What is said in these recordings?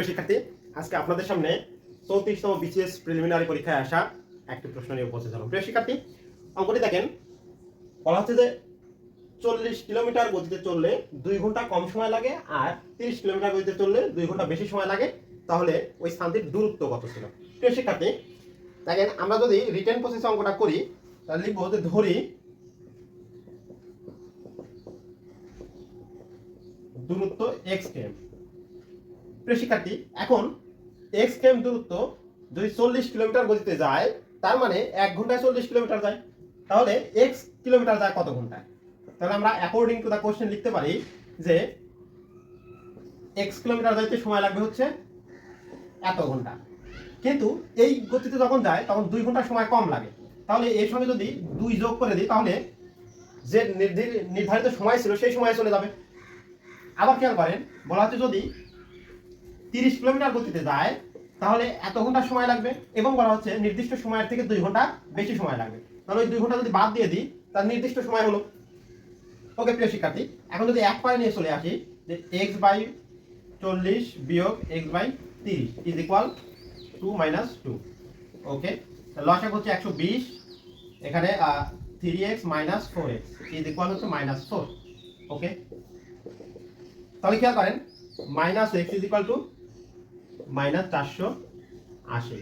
প্রিয় শিক্ষার্থী, আজকে আপনাদের সামনে চৌত্রিশতম বিসিএস প্রিলিমিনারি পরীক্ষায় আসা একটি প্রশ্ন নিয়ে উপস্থিত হলাম। প্রিয় শিক্ষার্থী, অঙ্কটি দেখেন। বলা হচ্ছে যে চল্লিশ কিলোমিটার গতিতে চললে দুই ঘণ্টা কম সময় লাগে আর তিরিশ কিলোমিটার গতিতে চললে দুই ঘণ্টা বেশি সময় লাগে। তাহলে ওই স্থানটির দূরত্ব কত ছিল? প্রিয় শিক্ষার্থী, দেখেন, আমরা যদি রিটার্ন প্রসেস অঙ্কটা করি, তাহলে লিখব যে ধরি দূরত্ব এক্স কেম প্রিয় এখন এক্স কেম দূরত্ব যদি চল্লিশ কিলোমিটার গতিতে যায়, তার মানে এক ঘন্টায় চল্লিশ কিলোমিটার যায়। তাহলে এক্স কিলোমিটার যায় কত ঘন্টায়? তাহলে আমরা অ্যাকর্ডিং টু দ্য কোশ্চেন লিখতে পারি যে এক্স কিলোমিটার যাইতে সময় লাগবে হচ্ছে এত ঘণ্টা। কিন্তু এই গতিতে যখন যায়, তখন দুই ঘণ্টা সময় কম লাগে। তাহলে এর সঙ্গে যদি দুই যোগ করে দিই, তাহলে যে নির্ধি- নির্ধারিত সময় ছিল, সেই সময়ে চলে যাবে। আবার খেয়াল করেন, বলা হচ্ছে যদি তিরিশ কিলোমিটার গতিতে যায়, তাহলে এত ঘণ্টা সময় লাগবে এবং বলা হচ্ছে নির্দিষ্ট সময়ের থেকে দুই ঘণ্টা বেশি সময় লাগবে। তাহলে ওই দুই ঘণ্টা যদি বাদ দিয়ে দিই, তার নির্দিষ্ট সময় হলো। ওকে, প্রিয় শিক্ষার্থী, এখন যদি এক পায়ে নিয়ে চলে আসি, যে এক্স বাই চল্লিশ বিয়োগ এক্স বাই তিরিশ is equal to minus two. Okay লসাগ হচ্ছে একশো বিশ, এখানে three x minus four x is equal হচ্ছে মাইনাস ফোর। ওকে, তাহলে খেয়াল করেন, minus x is equal to minus চারশো আশি।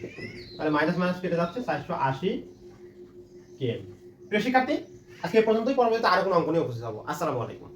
তাহলে মাইনাস মাইনাস কেটে যাচ্ছে চারশো আশি কে? প্রিয় শিক্ষার্থী, আজকে পর্যন্তই, পরবর্তীতে আরও কোনো অঙ্ক নিয়ে উপস্থিত হব। আসসালামু আলাইকুম।